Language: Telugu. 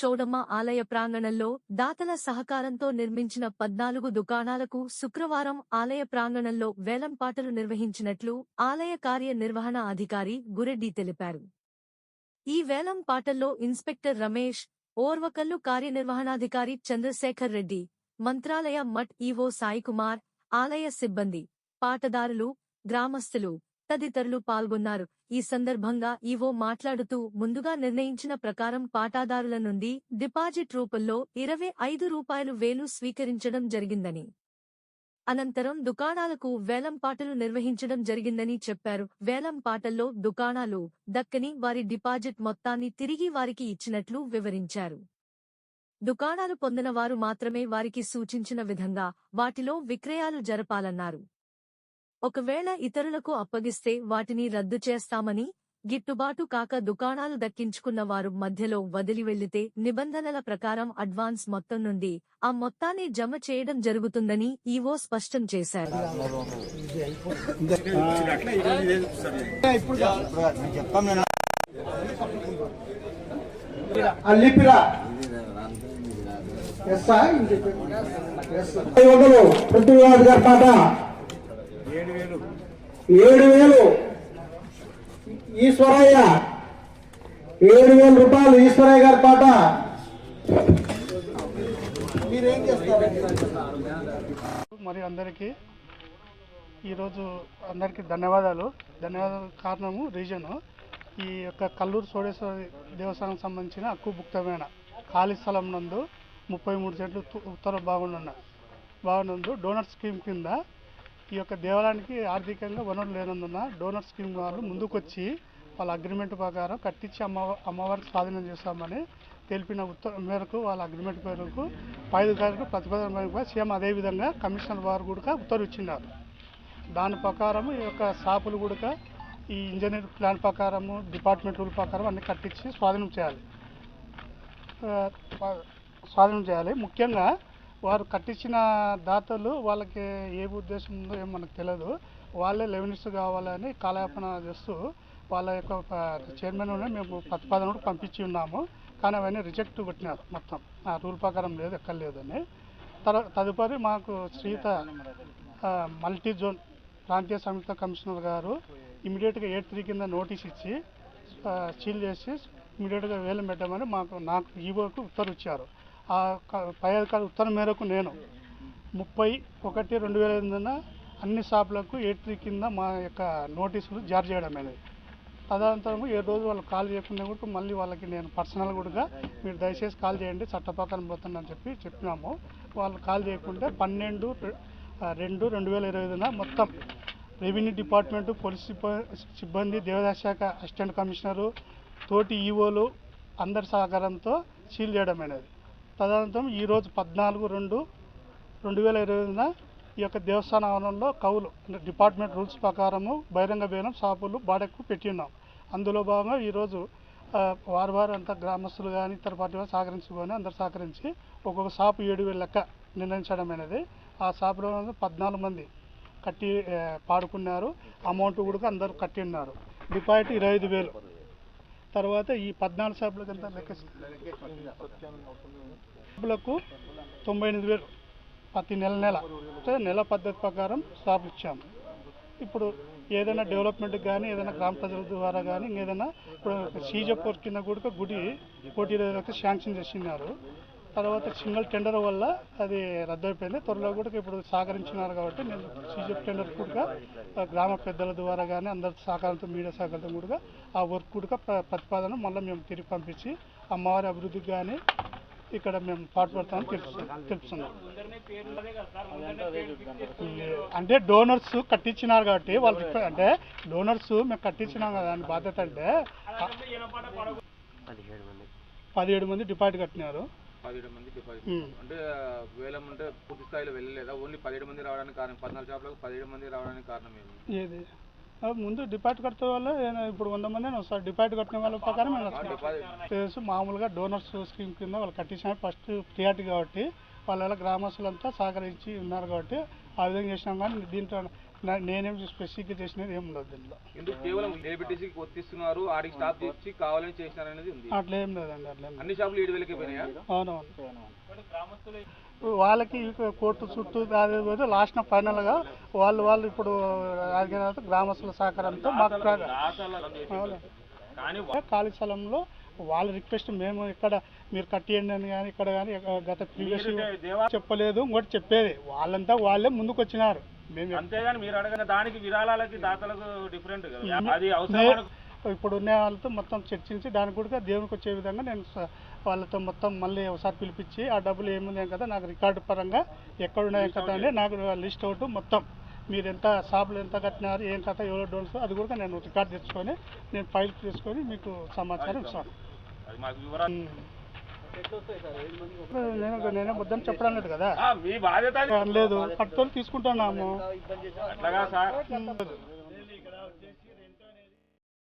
చౌడమ్మ ఆలయ ప్రాంగణంలో దాతల సహకారంతో నిర్మించిన పద్నాలుగు దుకాణాలకు శుక్రవారం ఆలయ ప్రాంగణంలో వేలంపాటలు నిర్వహించినట్లు ఆలయ కార్యనిర్వహణ అధికారి గురెడ్డి తెలిపారు. ఈ వేలం పాటల్లో ఇన్స్పెక్టర్ రమేష్ ఓర్వకల్లు కార్యనిర్వహణాధికారి చంద్రశేఖర్ రెడ్డి మంత్రాలయ మఠ్ ఈవో సాయికుమార్ ఆలయ సిబ్బంది పాటదారులు గ్రామస్తులు తదితరులు పాల్గొన్నారు. ఈ సందర్భంగా ఈవో మాట్లాడుతూ ముందుగా నిర్ణయించిన ప్రకారం పాటాదారుల నుండి డిపాజిట్ రూపంలో ఇరవై ఐదు రూపాయలు వేలు స్వీకరించడం జరిగిందని అనంతరం దుకాణాలకు వేలం పాటలు నిర్వహించడం జరిగిందని చెప్పారు. వేలం పాటల్లో దుకాణాలు దక్కని వారి డిపాజిట్ మొత్తాన్ని తిరిగి వారికి ఇచ్చినట్లు వివరించారు. దుకాణాలు పొందిన వారు మాత్రమే వారికి సూచించిన విధంగా వాటిలో విక్రయాలు జరపాలన్నారు. ఒకవేళ ఇతరులకు అప్పగిస్తే వాటిని రద్దు చేస్తామని గిట్టుబాటు కాక దుకాణాలు దక్కించుకున్న వారు మధ్యలో వదిలి వెళ్ళితే నిబంధనల ప్రకారం అడ్వాన్స్ మొత్తం నుండి ఆ మొత్తాన్ని జమ చేయడం జరుగుతుందని ఈవో స్పష్టం చేశారు. ఏడు వేలు. ఈశ్వరయ్య ఏడు వేల రూపాయలు ఈశ్వరయ్య గారి పాట. మీరేం చేస్తారు? మరి అందరికీ ఈరోజు అందరికీ ధన్యవాదాలు. ధన్యవాదాలు కారణము రీజను ఈ యొక్క కల్లూరు సోడేశ్వర దేవస్థానం సంబంధించిన హక్కుభుక్తమైన ఖాళీ స్థలం నందు ముప్పై మూడు సెంట్లు తు- ఉత్తర భాగంలో భాగనందు డోనర్ స్కీమ్ కింద ఈ యొక్క దేవాలయానికి ఆర్థికంగా వనరులు లేనందున డోనర్ స్కీమ్ వాళ్ళు ముందుకొచ్చి వాళ్ళ అగ్రిమెంట్ ప్రకారం కట్టించి అమ్మ అమ్మవారికి స్వాధీనం చేస్తామని తెలిపిన ఉత్తర మేరకు వాళ్ళ అగ్రిమెంట్ మేరకు పైదు తారీఖు ప్రతిపాదన మేరకు సీఎం అదేవిధంగా కమిషనర్ వారు కూడా ఉత్తర్వు ఇచ్చినారు. దాని ప్రకారం ఈ యొక్క షాపులు కూడా ఈ ఇంజనీర్ ప్లాన్ ప్రకారము డిపార్ట్మెంట్ రూల్ ప్రకారం అన్ని కట్టించి స్వాధీనం చేయాలి. స్వాధీనం చేయాలి. ముఖ్యంగా వారు కట్టించిన దాతలు వాళ్ళకి ఏ ఉద్దేశం ఉందో ఏమో మనకు తెలియదు వాళ్ళే లెవెనిస్ట్ కావాలని కాలయాపన చేస్తూ వాళ్ళ యొక్క చైర్మన్ మేము ప్రతిపాదన కూడా పంపించి ఉన్నాము. కానీ అవన్నీ రిజెక్ట్ కొట్టినారు మొత్తం. ఆ రూల్ ప్రకారం లేదు ఎక్కడ లేదని తదుపరి మాకు శ్రీత మల్టీ జోన్ ప్రాంతీయ సంయుక్త కమిషనర్ గారు ఇమీడియట్గా ఎయిట్ త్రీ కింద నోటీస్ ఇచ్చి సీల్ చేసి ఇమీడియట్గా వేలం పెట్టామని మాకు నాకు ఈవోకు ఉత్తర్వు ఇచ్చారు. ఆ క- పై అధికారి ఉత్తర్వు మేరకు నేను ముప్పై ఒకటి రెండు వేల ఎనిమిదిన అన్ని షాపులకు ఎయిట్రీ కింద మా యొక్క నోటీసులు జారీ చేయడం అనేది. తదనంతరం ఏ రోజు వాళ్ళు కాల్ చేయకుండా కూడా మళ్ళీ వాళ్ళకి నేను పర్సనల్ కూడా మీరు దయచేసి కాల్ చేయండి చట్టప్రకారం పోతుందని చెప్పి చెప్పినాము. వాళ్ళు కాల్ చేయకుంటే పన్నెండు రెండు రెండు వేల ఇరవై ఐదున మొత్తం రెవెన్యూ డిపార్ట్మెంట్ పోలీస్ సిబ్బ- సిబ్బంది దేవాదాయ శాఖ అసిస్టెంట్ కమిషనరు తోటి ఈవోలు అందరి సహకారంతో సీల్ చేయడం అనేది. తదనంతరం ఈరోజు పద్నాలుగు రెండు రెండు వేల ఇరవైన ఈ యొక్క దేవస్థాన ఆవరణలో కవులు అంటే డిపార్ట్మెంట్ రూల్స్ ప్రకారము బహిరంగ బేరం షాపులు బాడెక్కు పెట్టి ఉన్నాం. అందులో భాగంగా ఈరోజు వారు వారు అంతా గ్రామస్తులు కానీ ఇతర పార్టీ వారు సహకరించుకొని అందరు సహకరించి ఒక్కొక్క షాపు ఏడు వేల లెక్క నిర్ణయించడం అనేది ఆ షాపులో పద్నాలుగు మంది కట్టి పాడుకున్నారు. అమౌంట్ కూడా అందరూ కట్టి ఉన్నారు. డిపాజిట్ ఇరవై ఐదు వేలు. తర్వాత ఈ పద్నాలుగు సభలకు ఎంత లెక్క సభలకు తొంభై ఎనిమిది వేలు ప్రతి నెల నెల. అంటే నెల పద్ధతి ప్రకారం స్లాబ్ ఇచ్చాము ఇప్పుడు ఏదైనా డెవలప్మెంట్ కానీ ఏదైనా గ్రామ ప్రజల ద్వారా కానీ ఏదైనా ఇప్పుడు సీజపూర్ కింద కూడా గుడి కోటి ఇరవై లక్షలు శాంక్షన్ చేసినారు. తర్వాత సింగిల్ టెండర్ వల్ల అది రద్దయిపోయింది. త్వరలో కూడా ఇప్పుడు సహకరించినారు కాబట్టి నేను సీజప్ టెండర్ కూడా గ్రామ పెద్దల ద్వారా కానీ అందరి సహకారంతో మీడియా సహకారంతో కూడా ఆ వర్క్ కూడా ప్ర- ప్రతిపాదన మళ్ళీ మేము తిరిగి పంపించి అమ్మవారి అభివృద్ధికి కానీ ఇక్కడ మేము పాటుపడతామని తెలుసు తెలుపుతున్నాం. అంటే డోనర్స్ కట్టించినారు కాబట్టి వాళ్ళు అంటే డోనర్స్ మేము కట్టించినాం కదా అని బాధ్యత అంటే పదిహేడు మంది డిపాజిట్ కట్టినారు. పదిహేడు మంది డిపాజిట్. అంటే వేలం అంటే పూర్తి స్థాయిలో వెళ్ళలేదా? ఓన్లీ పదిహేడు మంది రావడానికి కారణం పద్నాలుగు షాపులకు పదిహేడు మంది రావడానికి కారణం ఏమి? ఏది? ముందు డిపాజిట్ కట్టే వల్ల ఇప్పుడు వంద మంది వస్తారు డిపాజిట్ కట్టిన వాళ్ళ ప్రకారం మామూలుగా డోనర్స్ స్కీమ్ కింద వాళ్ళు కట్టించిన ఫస్ట్ ప్రియారిటీ కాబట్టి వాళ్ళ గ్రామస్తులంతా సహకరించి ఉన్నారు కాబట్టి ఆ విధంగా చేసినాం కానీ దీంట్లో నేనేం స్పెసిఫిక్గా చేసినది ఏం ఉండదు దీనిలో ఎందుకు కేవలం ఆడికి స్టాప్ చేసి కావాలని ఉంది. అట్లా లేదండి అట్లా అన్ని షాపులు ఏడు వేలకి పోయినాయా? అవునవును. వాళ్ళకి కోర్టు చుట్టూ అదే పోతే లాస్ట్ ఫైనల్గా వాళ్ళు వాళ్ళు ఇప్పుడు అడిగిన తర్వాత గ్రామస్తుల సహకారంతో మాకు. ఖాళీ స్థలంలో వాళ్ళ రిక్వెస్ట్ మేము ఇక్కడ మీరు కట్టియండి అని కానీ ఇక్కడ కానీ గత ప్రీవియస్ చెప్పలేదు ఇంకోటి చెప్పేది. వాళ్ళంతా వాళ్ళే ముందుకు వచ్చినారు మేము అంతేగాని మీరు అడగిన దానికి విరాళాలకి దాతలకు డిఫరెంట్ అది అవసరం ఇప్పుడు ఉన్న వాళ్ళతో మొత్తం చర్చించి దాని కూడా దేవునికి వచ్చే విధంగా నేను వాళ్ళతో మొత్తం మళ్ళీ ఒకసారి పిలిపించి ఆ డబ్బులు ఏమున్నాయి కదా నాకు రికార్డు పరంగా ఎక్కడ ఉన్నాయి కదా అని నాకు లిస్ట్ అవుట్ మొత్తం. మీరు ఎంత షాపులు ఎంత కట్టినారు ఏం కథ ఎవరో డోన్స్ అది కూడా నేను రికార్డ్ తెచ్చుకొని నేను ఫైల్ తీసుకొని మీకు సమాచారం ఇస్తాను. నేను నేనే వద్దని చెప్పడం లేదు కదా. లేదు తీసుకుంటున్నాము సార్ ఉమ్.